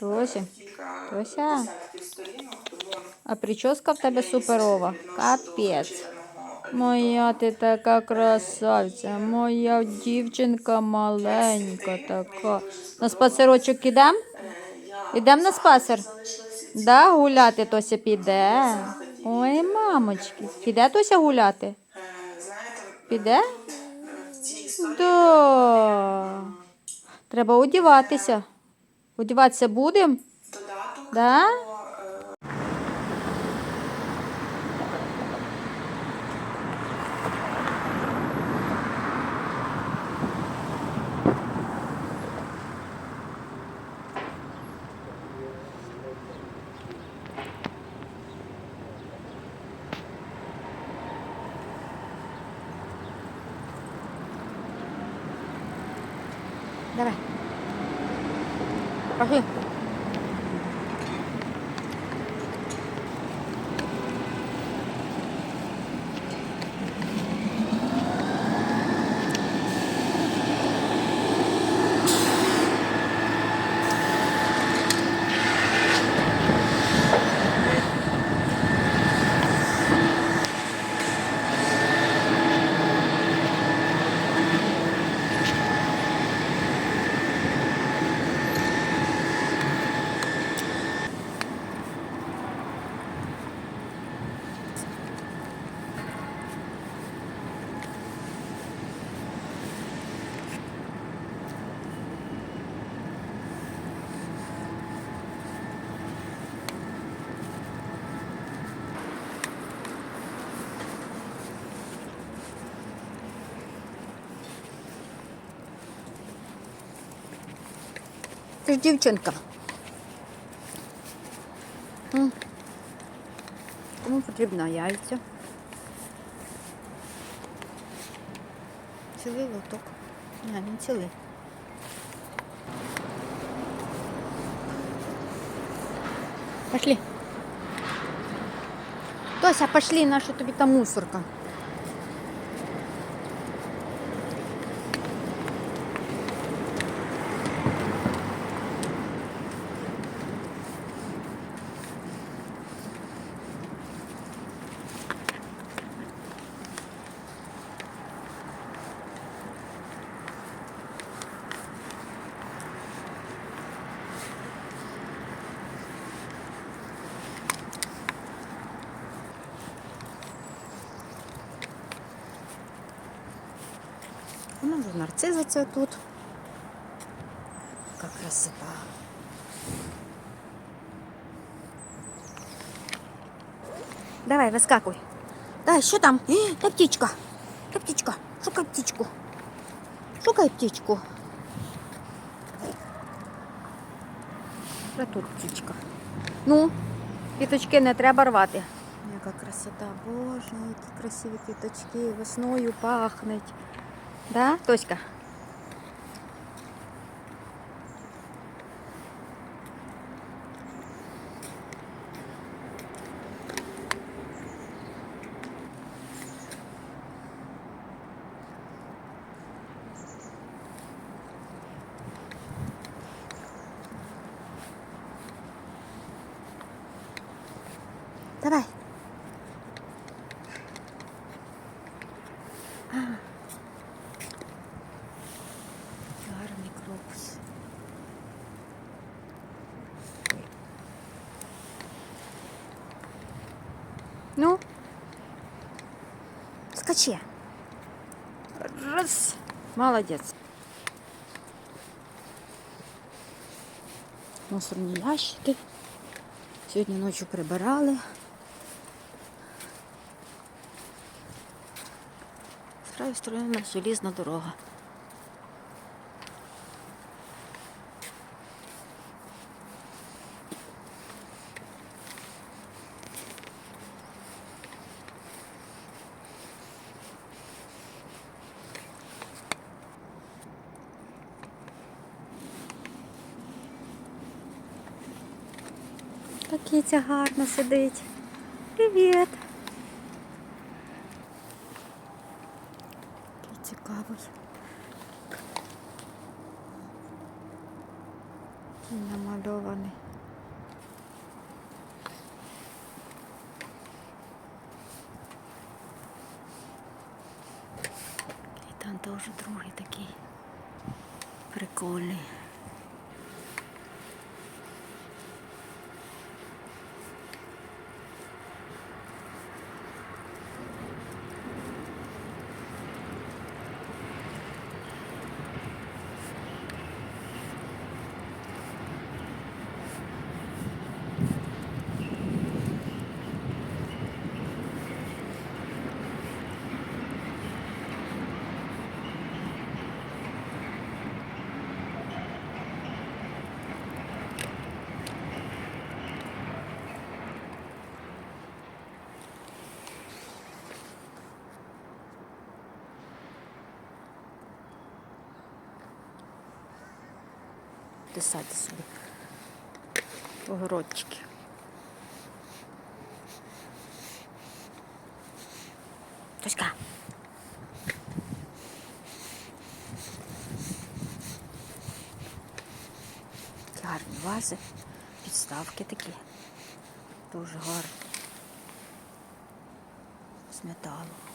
Тося, Тося. а прическа в тебе суперова. Капець. Моя ти така красавця, моя дівчинка маленька така. На спасерочок ідем? Ідем на спасер? Да, гуляти Тося піде. Ой, мамочки. Піде Тося гуляти? Піде? Да. Треба одіватися. Одіватися будемо? додаток Да? до, е, Давай. Ти ж дівчинка. Кому потрібно яйця? Цілий лоток. Не цілий. Пошли. Тося, пошли, наша тобі там мусорка. Вона вже нарциза це тут. Яка красота. Давай, вискакуй. Давай, що там? Е, Та птічка. Та птічка. Шукай птічку. Шукай птічку. Та тут птічка. Ну, квіточки не треба рвати. Яка красота, боже, які красиві квіточки, весною пахнуть. Да, Тоська? Давай. Гарний крокус. Ну, скачи. Раз. Молодець. Мусорні ящики. Сьогодні ночі прибирали. З краю сторони дорога. Та гарно сидить. Привіт. Який цікавий. Який намальований. намальований. І там теж другий такий прикольний. Писати собі огородчики. Такі гарні вази, підставки такі. Дуже гарні. З металу.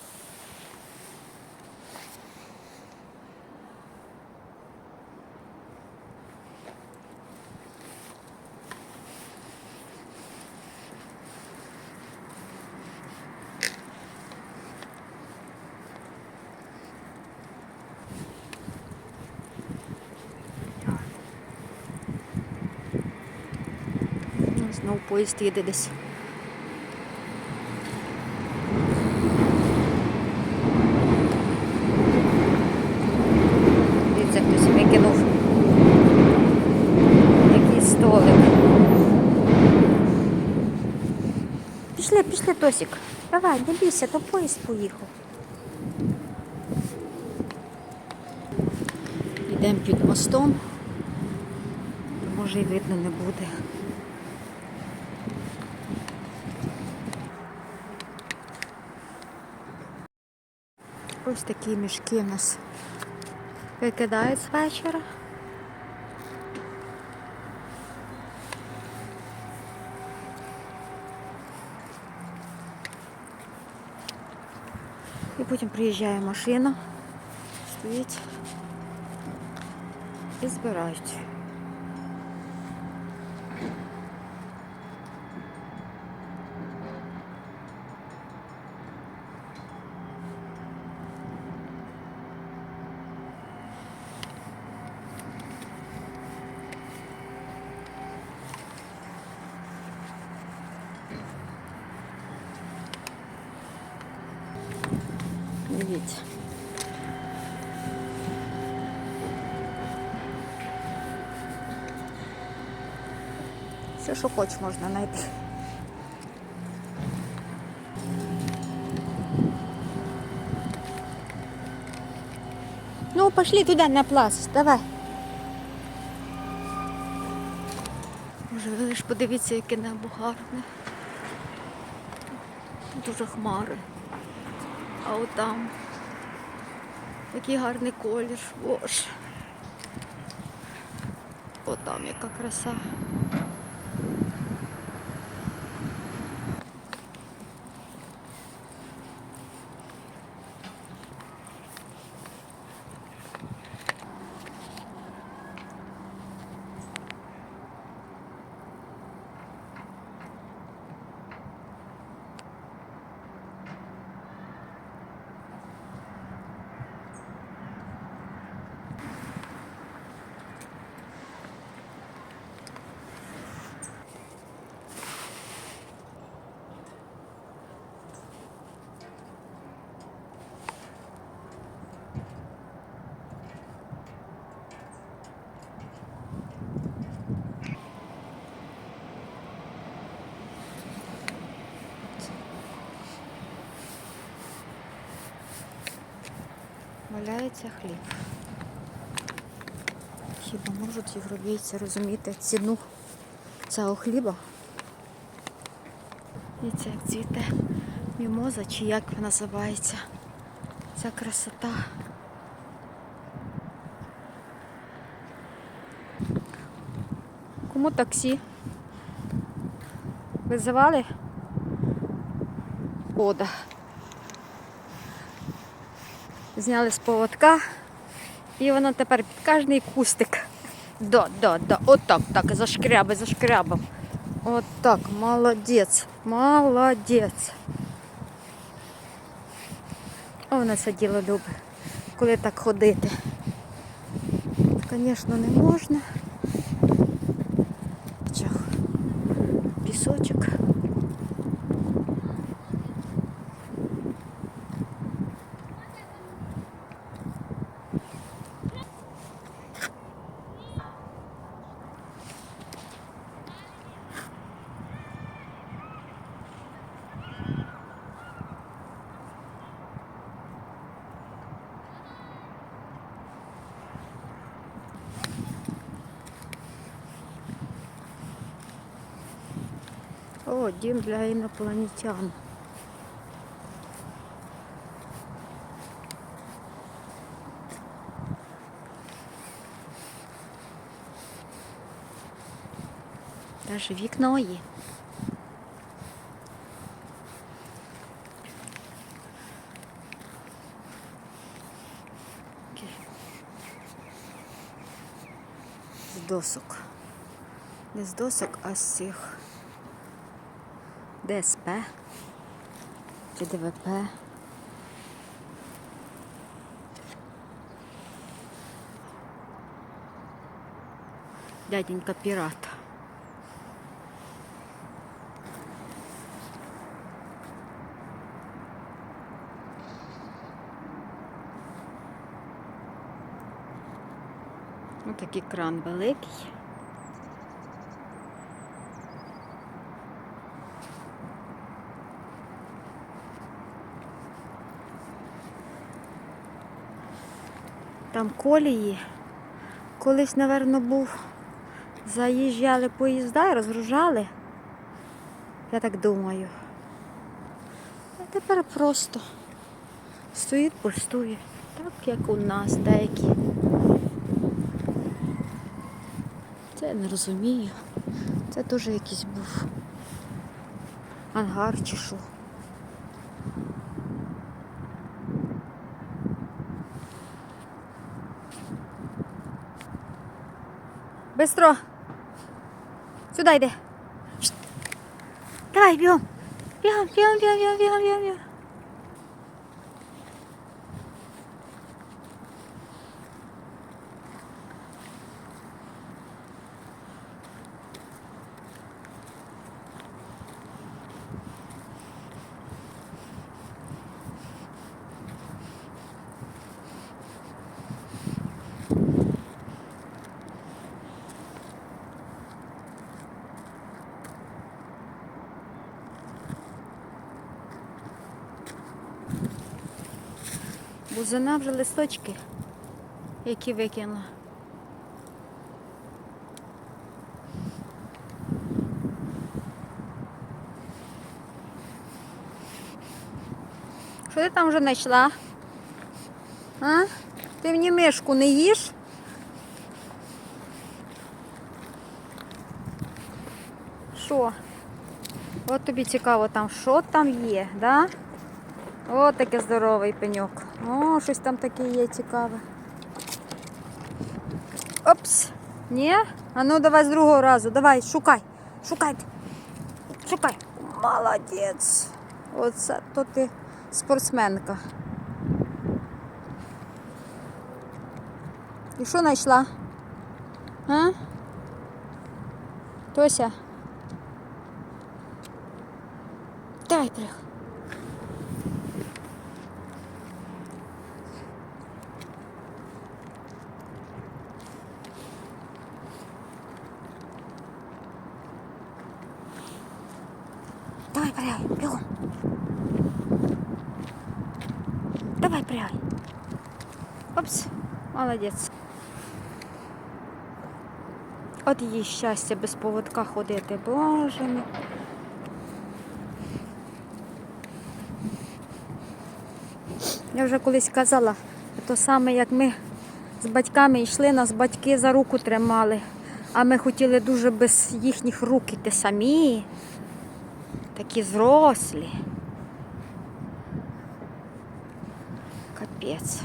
Ну, Знов поїзд їде десь. Дивіться, хтось викинув якийсь столик. Пішли, пішли, Тосік. Давай, не бійся, то поїзд поїхав. Йдемо під мостом. Може і видно не буде. Ось такі мішки у нас викидають з вечора. І потім приїжджає машина, стоїть і збирають. Дивіться. Все, що хочеш, можна знайти. Ну, пошли туди на плац, давай. Може, ви лиш подивіться, яке небо гарне. Дуже хмари. А от там який гарний колір. Боже. От там яка краса. Валяється хліб. Хіба можуть європейці розуміти ціну цього хліба? І це як цвіте мімоза, чи як вона називається. Ця красота. Кому таксі? Визивали? Ода. Зняли з поводка. І воно тепер під кожний кустик. Да, да, да. Отак, так, зашкряби, зашкрябав. Отак, молодець, молодець. О, вона це діло любить, коли так ходити. Звісно, не можна. Дім для інопланетян. Даже вікно є. З досок. Не з досок, а з цих. ДСП ДВП. Дяденька пірат. Ось кран великий. Там колії. Колись, напевно, був. Заїжджали поїзда і розгружали. Я так думаю. А тепер просто стоїть, пустує. Так як у нас деякі. Це я не розумію. Це теж якийсь був ангар чи що. Бистро. Сюди йди. Шт. Давай, бігом. Бігом, бігом, бігом, бігом, бігом, бігом, Бузина вже листочки, які викинула. Що ти там вже знайшла? А? Ти мені мишку не їш? Що? От тобі цікаво там, що там є, да? О, таке здоровий пеньок. О, щось там таке є цікаве. Опс. Ні? А ну давай з другого разу. Давай, шукай. Шукай. Шукай. Молодець. Оце то ти спортсменка. І що знайшла? А? Тося? Дай прих. Давай, прягай, бегом. Давай, прягай. Опс, молодець. От її щастя без поводка ходити, боже. Я вже колись казала, то саме як ми з батьками йшли, нас батьки за руку тримали. А ми хотіли дуже без їхніх рук іти самі. Такі зрослі. Капець.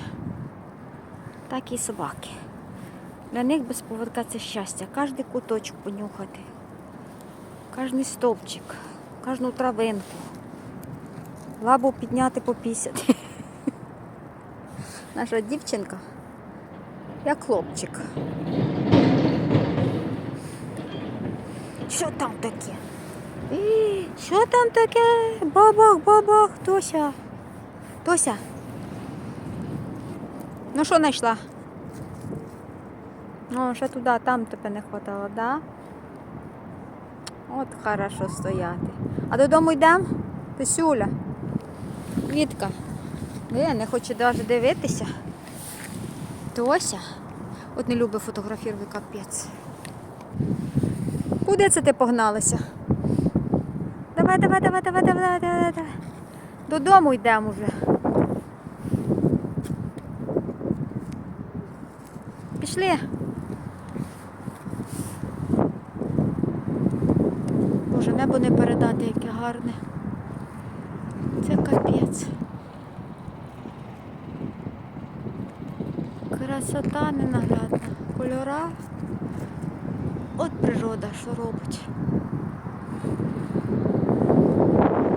Так і собаки. Для них без поводка це щастя. Кожний куточок понюхати, кожний стовпчик, кожну травинку. Лабу підняти попісяти. Наша дівчинка як хлопчик. Що там таке? Е, Що там таке? Бабах, бабах, Тося. Тося. Ну що знайшла? О, ще туди, там тебе не хватало, да? От хорошо стояти. А додому йдемо? Тисюля. Вітка. Не, не хоче навіть дивитися. Тося. От не любить фотографувати капець. Куди це ти погналася? Давай, давай, давай, давай, давай, давай, давай. Додому йдемо вже. Пішли. Боже, небо не передати, яке гарне. Це капець. Красота ненаглядна. Кольора. От природа, що робить.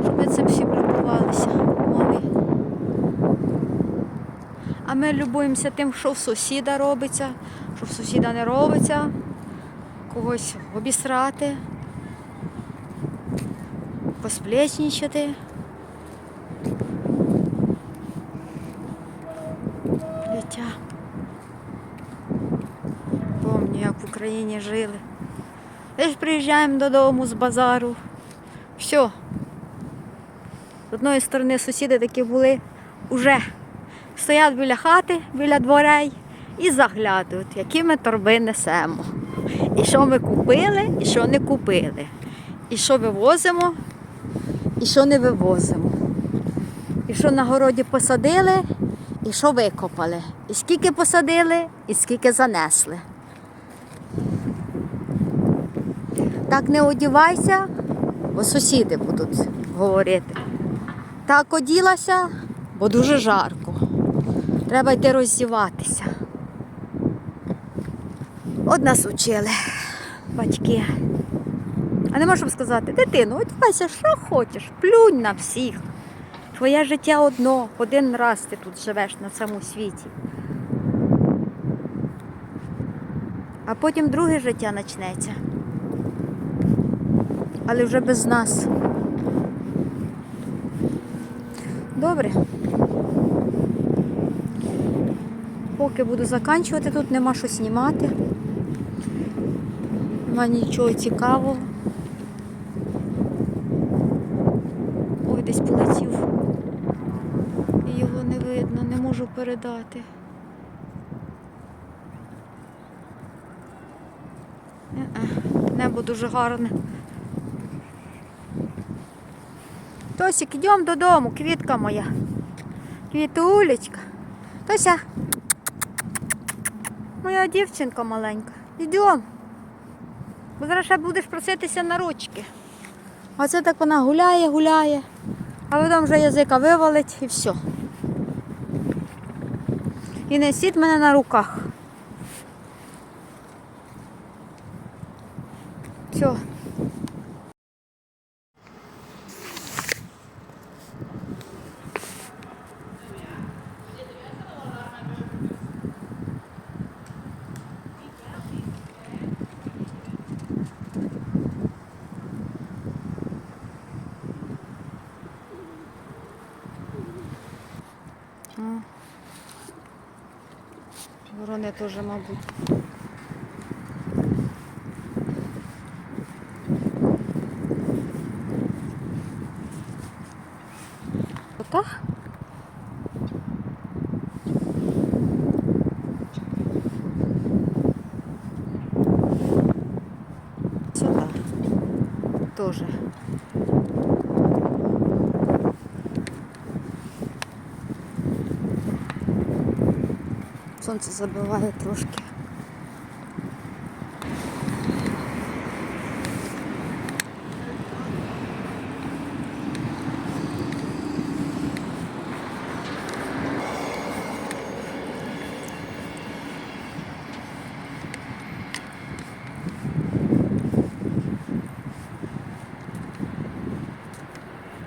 Щоб ми цим всім ми любуємося тим, що в сусіда робиться, що в сусіда не робиться, когось обісрати, посплечничати. Дитя. Помню, як в Україні жили. Десь приїжджаємо додому з базару. Все. З одної сторони сусіди такі були уже стоять біля хати, біля дверей і заглядують, які ми торби несемо. І що ми купили, і що не купили. І що вивозимо, і що не вивозимо. І що на городі посадили, і що викопали. І скільки посадили, і скільки занесли. Так не одівайся, бо сусіди будуть говорити. Так оділася, бо дуже жарко. Треба йти роздіватися. От нас учили батьки. А не можемо сказати, дитину, одівайся, що хочеш, плюнь на всіх. Твоє життя одно, один раз ти тут живеш на цьому світі. А потім друге життя почнеться. Але вже без нас. Добре. Поки буду заканчувати, тут нема що знімати. Нема нічого цікавого. Ой, десь полетів. Його не видно, не можу передати. Небо дуже гарне. Тосик, йдемо додому, квітка моя. Квітулечка. Тося. Моя дівчинка маленька. Йдемо. Бо зараз будеш проситися на ручки. А це так вона гуляє, гуляє, а потім вже язика вивалить і все. І несіть мене на руках. Теж, мабуть. Отак? Сюда. Тоже. сонце забиває трошки.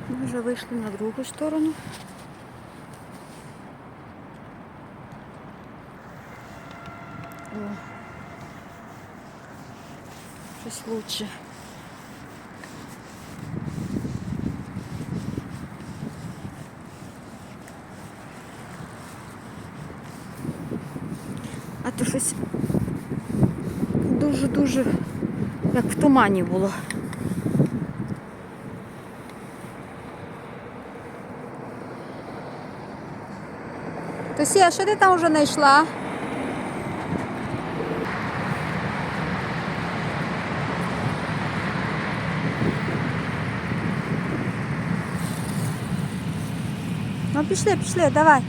Мы вже вышли на другую сторону. Лучше. А то щось дуже-дуже як в тумані було. Тосія, що ти там вже знайшла? Пішли, пішли, давай.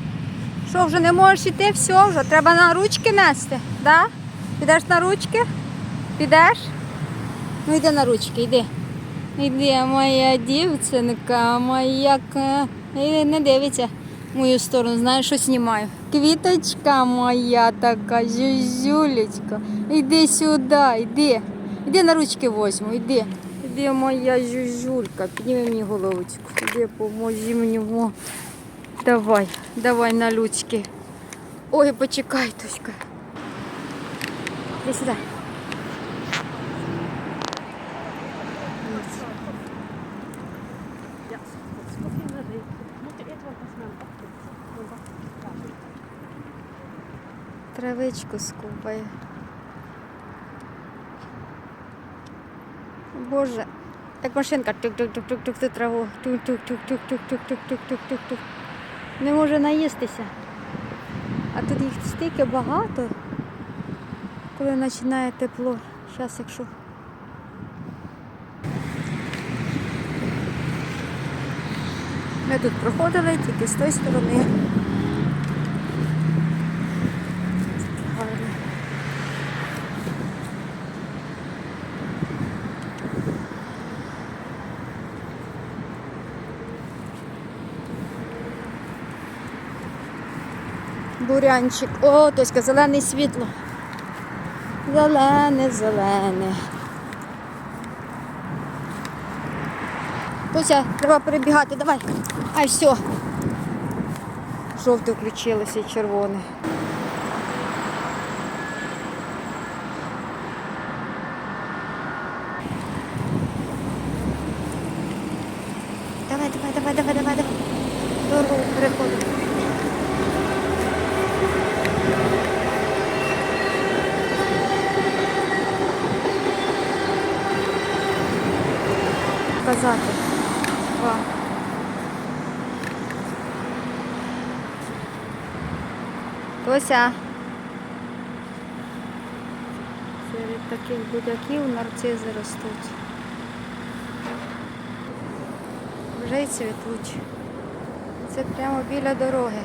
Що, вже не можеш іти? Все, вже треба на ручки нести, да? Підеш на ручки? Підеш? Ну йди на ручки, йди. Йди, моя дівчинка, моя ка- не дивиться мою сторону, знаєш, що знімаю. Квіточка моя така, зюзюлечка. Іди сюди, йди. Іди на ручки возьму, йди. Іди, моя зюзюлька, підніми мені головочку. Іди, поможи мені. Во. Давай, давай на ручки. Ой, почекай, Тоська. Іди сюди. Ja, spokojnie ryj. Moet je eten, want dat is mijn ochtend. Want dat is klaar. Травичку скупає. Боже, як машинка тук-тук-тук-тук-тук ту траву. Тук-тук-тук-тук-тук-тук-тук-тук-тук. Не може наїстися. А тут їх стільки багато, коли починає тепло. Зараз якщо. Ми тут проходили тільки з тої сторони. Гарно. Бурянчик. О, Тоська, зелене світло. Зелене, зелене. Тося, треба перебігати, давай. Ай, все. Жовте включилося і червоне. Давай, давай, давай, давай, давай, давай. Дорогу переходимо. Казати. Два. Тося. Серед таких будяків нарцизи ростуть. Вже й цвітуть. Це прямо біля дороги.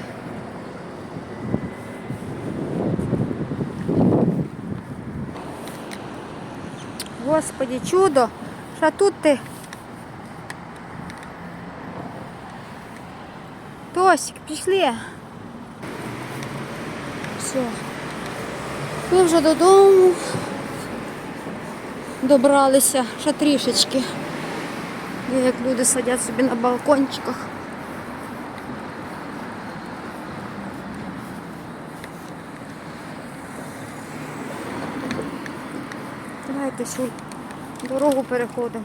Господи, чудо! Що тут ти? Тосик, пішли. Все. Ми вже додому добралися ще трішечки. Як люди сидять собі на балкончиках. Давайте сюди. Дорогу переходимо.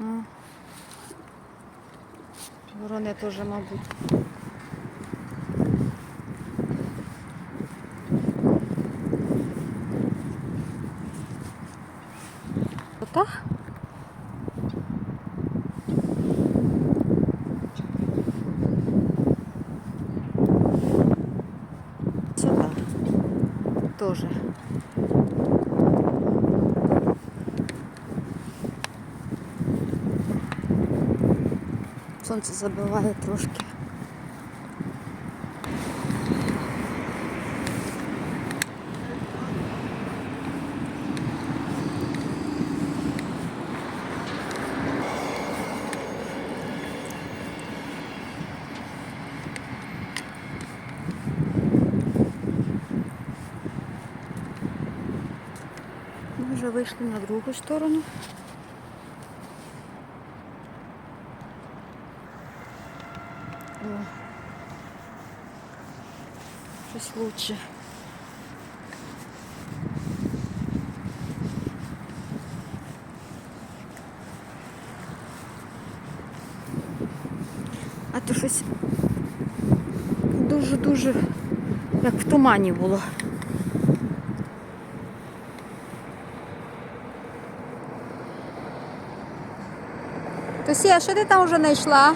А. Ворони теж, мабуть. Сонце забиває трошки. Ми вже вийшли на другу сторону. Лучше. А то щось дуже-дуже як в тумані було. Тосія, що ти там вже знайшла?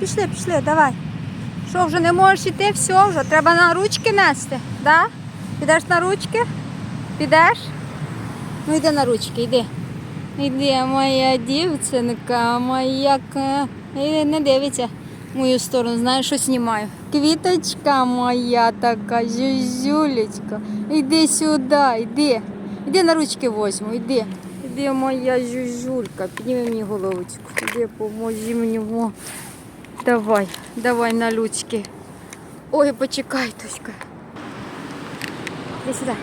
Пішли, пішли, давай. Що, вже не можеш іти? Все, вже треба на ручки нести, да? Підеш на ручки? Підеш? Ну йди на ручки, йди. Йди, моя дівчинка, моя не дивиться в мою сторону, знаєш, що знімаю. Квіточка моя така, зюзюлечка. Іди сюди, йди. Іди на ручки возьму, йди. Іди, моя зюзюлька, підніми мені головочку. Іди, поможи мені. Давай, давай на ручки. Ой, почекай, wacht ik daar.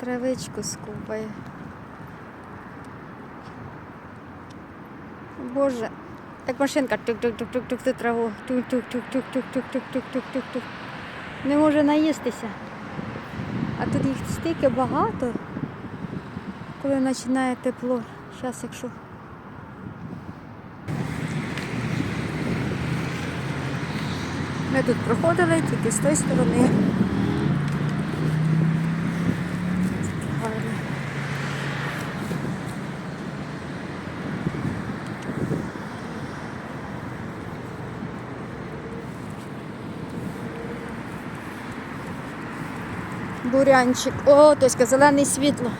Травичку скубає. Боже, як машинка тук-тук-тук-тук-тук ту траву. Тук-тук-тук-тук-тук-тук-тук-тук-тук-тук. Не може наїстися. А тут їх стільки багато, коли починає тепло. Зараз, якщо. Ми тут проходили тільки з тої сторони. Гарно. Бурянчик. О, Тоська, зелене світло.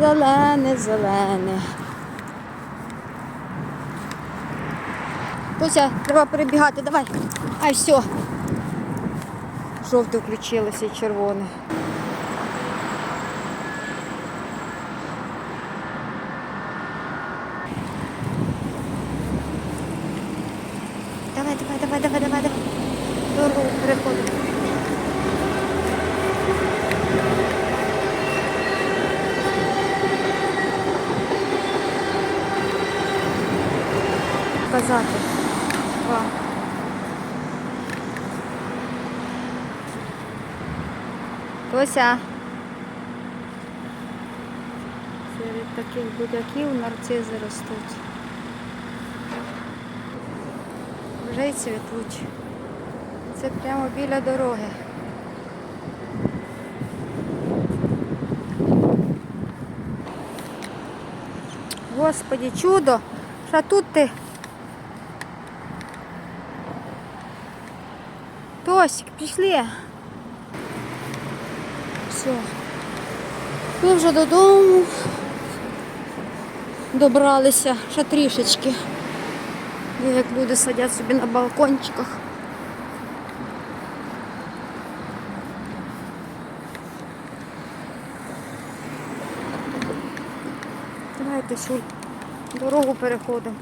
Зелене, зелене. Тося, треба перебігати, давай. Ай, все. Жовте включилося і червоне. Давай, давай, давай, давай, давай, давай. Дорогу переходимо. Казати. Ва. Тося. Серед таких будяків нарцизи ростуть. Вже й цвітуть. Це прямо біля дороги. Господи, чудо! Що тут ти? Тосик, пішли. Все. Ми вже додому добралися ще трішечки. Як люди сидять собі на балкончиках. Давайте сюди. Дорогу переходимо.